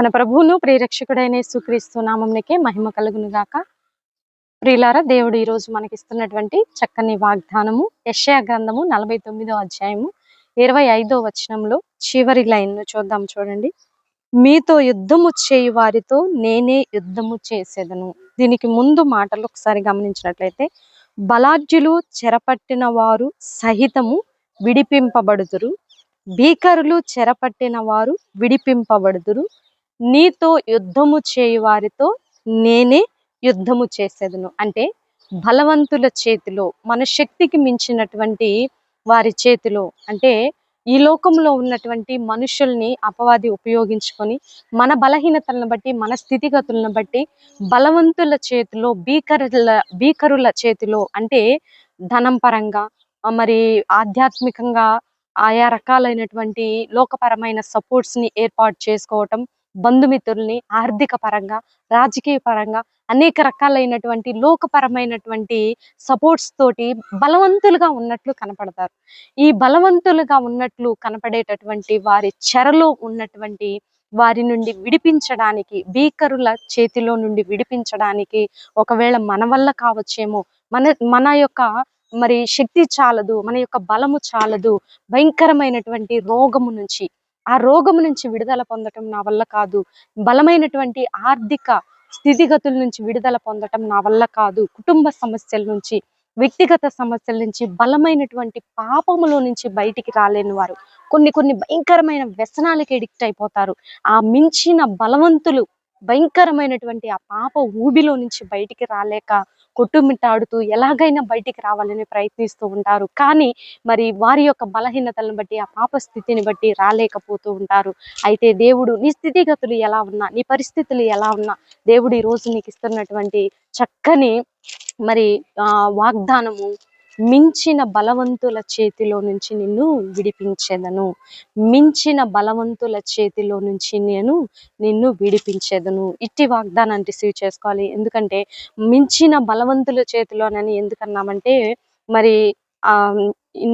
మన ప్రభువును ప్రియరక్షకుడైన సుక్రీస్తు నామంనికే మహిమ కలుగునుగాక. ప్రియులారా దేవుడు ఈ రోజు మనకి ఇస్తున్నటువంటి చక్కని వాగ్దానము యశయ గ్రంథము నలభై తొమ్మిదో అధ్యాయము ఇరవై ఐదో వచనంలో చివరి లైన్ను చూద్దాం చూడండి. మీతో యుద్ధము చేయు వారితో నేనే యుద్ధము చేసేదను. దీనికి ముందు మాటలు ఒకసారి గమనించినట్లయితే బలాజ్యులు చెరపట్టిన వారు సహితము విడిపింపబడుదురు. భీకరులు చెరపట్టిన వారు విడిపింపబడుదురు. నీతో యుద్ధము చేయు వారితో నేనే యుద్ధము చేసేదను. అంటే బలవంతుల చేతిలో మన శక్తికి మించినటువంటి వారి చేతిలో అంటే ఈ లోకంలో ఉన్నటువంటి మనుషుల్ని అపవాది ఉపయోగించుకొని మన బలహీనతలను బట్టి మన స్థితిగతులను బట్టి బలవంతుల చేతిలో భీకరుల భీకరుల చేతిలో అంటే ధనం పరంగా మరి ఆధ్యాత్మికంగా ఆయా రకాలైనటువంటి లోకపరమైన సపోర్ట్స్ని ఏర్పాటు చేసుకోవటం బంధుమిత్రుల్ని ఆర్థిక పరంగా రాజకీయ పరంగా అనేక రకాలైనటువంటి లోకపరమైనటువంటి సపోర్ట్స్ తోటి బలవంతులుగా ఉన్నట్లు కనపడతారు. ఈ బలవంతులుగా ఉన్నట్లు కనపడేటటువంటి వారి చెరలో ఉన్నటువంటి వారి నుండి విడిపించడానికి భీకరుల చేతిలో నుండి విడిపించడానికి ఒకవేళ మన వల్ల కావచ్చేమో మన మన యొక్క మరి శక్తి చాలదు మన యొక్క బలము చాలదు భయంకరమైనటువంటి రోగము నుంచి ఆ రోగం నుంచి విడుదల పొందటం నా వల్ల కాదు. బలమైనటువంటి ఆర్థిక స్థితిగతుల నుంచి విడుదల పొందటం నా వల్ల కాదు. కుటుంబ సమస్యల నుంచి వ్యక్తిగత సమస్యల నుంచి బలమైనటువంటి పాపములో నుంచి బయటికి రాలేని వారు. కొన్ని కొన్ని భయంకరమైన వ్యసనాలకి ఎడిక్ట్ అయిపోతారు. ఆ మించిన బలవంతులు భయంకరమైనటువంటి ఆ పాప ఊబిలో నుంచి బయటికి రాలేక కొట్టుమిట్టాడుతూ ఎలాగైనా బయటికి రావాలని ప్రయత్నిస్తూ ఉంటారు. కానీ మరి వారి యొక్క బలహీనతలను బట్టి ఆ పాప స్థితిని బట్టి రాలేకపోతూ ఉంటారు. అయితే దేవుడు నీ స్థితిగతులు ఎలా ఉన్నా నీ పరిస్థితులు ఎలా ఉన్నా దేవుడు ఈ రోజు నీకు ఇస్తున్నటువంటి చక్కని మరి ఆ వాగ్దానము మించిన బలవంతుల చేతిలో నుంచి నిన్ను విడిపించేదను. మించిన బలవంతుల చేతిలో నుంచి నేను నిన్ను విడిపించేదను. ఇట్టి వాగ్దానాన్ని రిసీవ్ చేసుకోవాలి. ఎందుకంటే మించిన బలవంతుల చేతిలోనని ఎందుకన్నామంటే మరి ఆ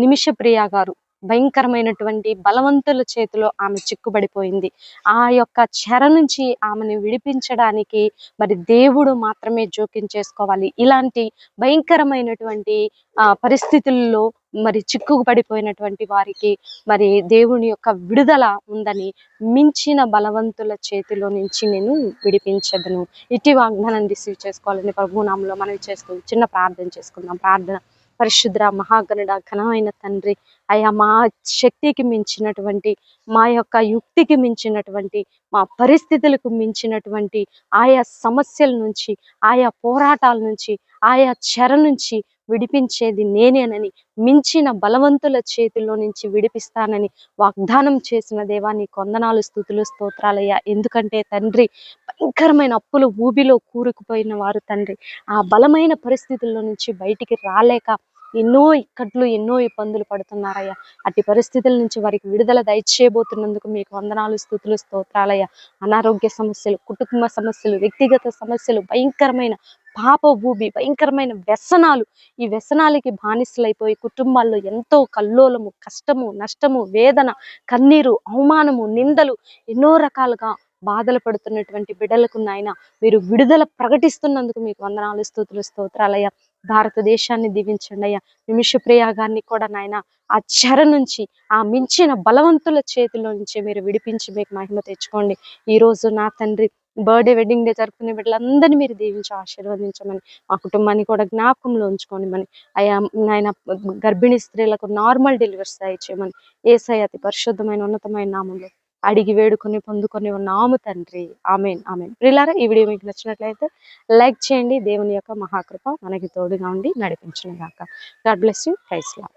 నిమిష ప్రియ గారు భయంకరమైనటువంటి బలవంతుల చేతిలో ఆమె చిక్కుబడిపోయింది. ఆ యొక్క చెర నుంచి ఆమెను విడిపించడానికి మరి దేవుడు మాత్రమే జోక్యం చేసుకోవాలి. ఇలాంటి భయంకరమైనటువంటి ఆ పరిస్థితుల్లో మరి చిక్కుపడిపోయినటువంటి వారికి మరి దేవుని యొక్క విడుదల ఉందని మించిన బలవంతుల చేతిలో నుంచి నేను విడిపించదును. ఇట్టి వాగ్దానం రిసీవ్ చేసుకోవాలని ప్రభునామంలో మనం చేస్తూ చిన్న ప్రార్థన చేసుకుందాం. ప్రార్థన పరిశుద్ర మహాగణుడ ఘనమైన తండ్రి అయ్యా మా శక్తికి మించినటువంటి మా యొక్క యుక్తికి మించినటువంటి మా పరిస్థితులకు మించినటువంటి ఆయా సమస్యల నుంచి ఆయా పోరాటాల నుంచి ఆయా చెర నుంచి విడిపించేది నేనేనని మించిన బలవంతుల చేతిలో నుంచి విడిపిస్తానని వాగ్దానం చేసిన దేవా నీ కొందనాలు స్థుతులు స్తోత్రాలయ్యా. ఎందుకంటే తండ్రి భయంకరమైన అప్పుల ఊబిలో కూరుకుపోయిన వారు తండ్రి. ఆ బలమైన పరిస్థితుల్లో నుంచి బయటికి రాలేక ఎన్నో ఇక్కట్లు ఎన్నో ఇబ్బందులు పడుతున్నారయ్యా. అట్టి పరిస్థితుల నుంచి వారికి విడుదల దయచేయబోతున్నందుకు మీకు వందనాలు స్థుతులు స్తోత్రాలయ్యా. అనారోగ్య సమస్యలు కుటుంబ సమస్యలు వ్యక్తిగత సమస్యలు భయంకరమైన పాప భూమి భయంకరమైన వ్యసనాలు. ఈ వ్యసనాలకి బానిసలైపోయి కుటుంబాల్లో ఎంతో కల్లోలము కష్టము నష్టము వేదన కన్నీరు అవమానము నిందలు ఎన్నో రకాలుగా బాధలు పడుతున్నటువంటి బిడ్డలకు నాయన మీరు విడుదల ప్రకటిస్తున్నందుకు మీకు వందనాలు స్తోతులు స్తోత్రాలయ్యా. భారతదేశాన్ని దీవించండి అయ్యా. నిమిష ప్రయాగాన్ని కూడా నాయన ఆ చెర నుంచి ఆ మించిన బలవంతుల చేతిలో నుంచి మీరు విడిపించి మీకు మహిమ తెచ్చుకోండి. ఈ రోజు నా తండ్రి బర్త్డే వెడ్డింగ్ డే జరుపుకునే బిడ్డలందరినీ మీరు దీవించి ఆశీర్వదించమని మా కుటుంబాన్ని కూడా జ్ఞాపకంలో ఉంచుకోండి మని అయా నాయన గర్భిణీ స్త్రీలకు నార్మల్ డెలివరీస్ దయచేయమని ఏసై అతి పరిశుద్ధమైన ఉన్నతమైన నామంలో అడిగి వేడుకొని పొందుకొని ఉన్నాము తండ్రి. Amen amen. ప్రిలారా ఈ వీడియో మీకు నచ్చినట్లయితే లైక్ చేయండి దేవుని యొక్క మహాకృప మనకి తోడుగా ఉండి నడిపించిన గాక. God bless you. Price law